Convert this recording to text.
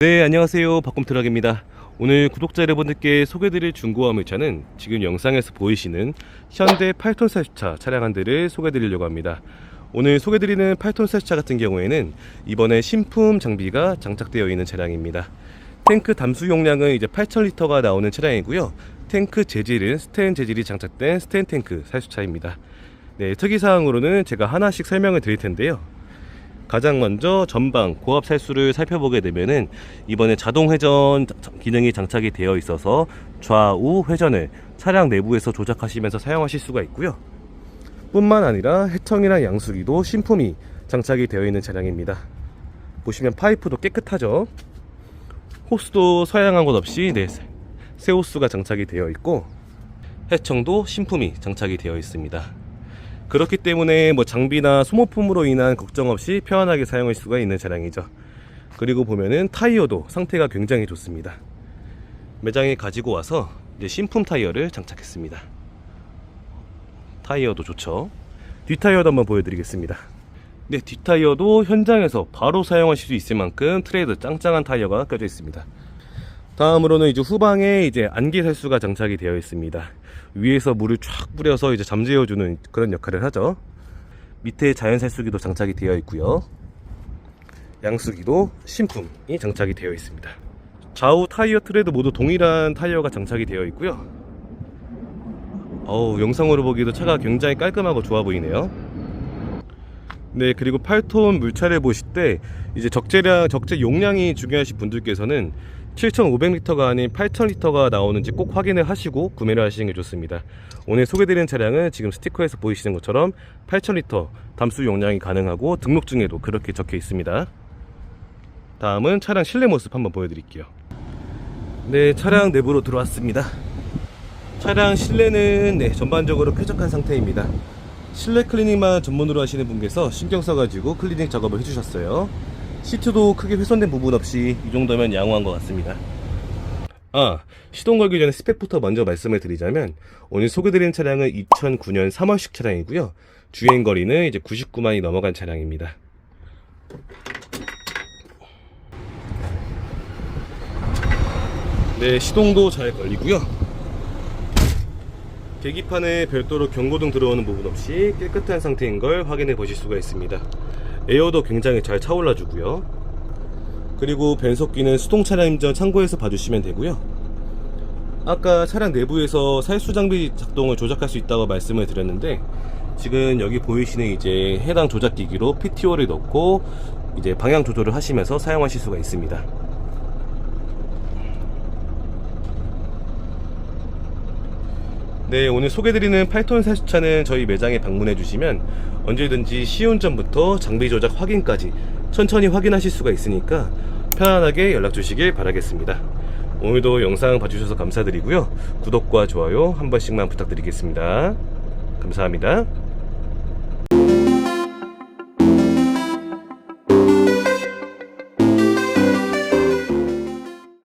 네, 안녕하세요. 박꿈트럭입니다. 오늘 구독자 여러분들께 소개드릴 중고화 물차는 지금 영상에서 보이시는 현대 8톤 사주차 차량 한 대를 소개드리려고 합니다. 오늘 소개드리는 8톤 사주차 같은 경우에는 이번에 신품 장비가 장착되어 있는 차량입니다. 탱크 담수 용량은 이제 8,000리터가 나오는 차량이고요. 탱크 재질은 스텐 재질이 장착된 스텐 탱크 사주차입니다. 네, 특이사항으로는 제가 하나씩 설명을 드릴 텐데요. 가장 먼저 전방 고압 살수를 살펴보게 되면은 이번에 자동 회전 기능이 장착이 되어 있어서 좌우 회전을 차량 내부에서 조작하시면서 사용하실 수가 있고요. 뿐만 아니라 해청이랑 양수기도 신품이 장착이 되어 있는 차량입니다. 보시면 파이프도 깨끗하죠. 호스도 서양한 것 없이 네, 새 호스가 장착이 되어 있고 해청도 신품이 장착이 되어 있습니다. 그렇기 때문에 뭐 장비나 소모품으로 인한 걱정 없이 편안하게 사용할 수가 있는 차량이죠. 그리고 보면은 타이어도 상태가 굉장히 좋습니다. 매장에 가지고 와서 이제 신품 타이어를 장착했습니다. 타이어도 좋죠. 뒷타이어도 한번 보여드리겠습니다. 네, 뒷타이어도 현장에서 바로 사용하실 수 있을 만큼 트레이드 짱짱한 타이어가 껴져 있습니다. 다음으로는 이제 후방에 이제 안개 살수가 장착이 되어 있습니다. 위에서 물을 쫙 뿌려서 이제 잠재워주는 그런 역할을 하죠. 밑에 자연 살수기도 장착이 되어 있고요. 양수기도 신품이 장착이 되어 있습니다. 좌우 타이어 트레드 모두 동일한 타이어가 장착이 되어 있고요. 어우, 영상으로 보기에도 차가 굉장히 깔끔하고 좋아 보이네요. 네, 그리고 8톤 물차를 보실 때 이제 적재량, 적재 용량이 중요하신 분들께서는 7,500리터가 아닌 8,000리터가 나오는지 꼭 확인을 하시고 구매를 하시는 게 좋습니다. 오늘 소개드리는 차량은 지금 스티커에서 보이시는 것처럼 8,000리터 담수 용량이 가능하고 등록증에도 그렇게 적혀 있습니다. 다음은 차량 실내 모습 한번 보여드릴게요. 네, 차량 내부로 들어왔습니다. 차량 실내는 네, 전반적으로 쾌적한 상태입니다. 실내 클리닝만 전문으로 하시는 분께서 신경 써가지고 클리닝 작업을 해주셨어요. 시트도 크게 훼손된 부분 없이 이 정도면 양호한 것 같습니다. 아, 시동 걸기 전에 스펙부터 먼저 말씀을 드리자면 오늘 소개드린 차량은 2009년 3월식 차량이고요. 주행 거리는 이제 99만이 넘어간 차량입니다. 네, 시동도 잘 걸리고요. 계기판에 별도로 경고등 들어오는 부분 없이 깨끗한 상태인 걸 확인해 보실 수가 있습니다. 에어도 굉장히 잘 차올라 주고요. 그리고 변속기는 수동 차량 임전 참고해서 봐주시면 되고요. 아까 차량 내부에서 살수 장비 작동을 조작할 수 있다고 말씀을 드렸는데 지금 여기 보이시는 이제 해당 조작 기기로 PTO를 넣고 이제 방향 조절을 하시면서 사용하실 수가 있습니다. 네, 오늘 소개드리는 8톤 사수차는 저희 매장에 방문해 주시면 언제든지 시운전부터 장비 조작 확인까지 천천히 확인하실 수가 있으니까 편안하게 연락 주시길 바라겠습니다. 오늘도 영상 봐주셔서 감사드리고요. 구독과 좋아요 한 번씩만 부탁드리겠습니다. 감사합니다.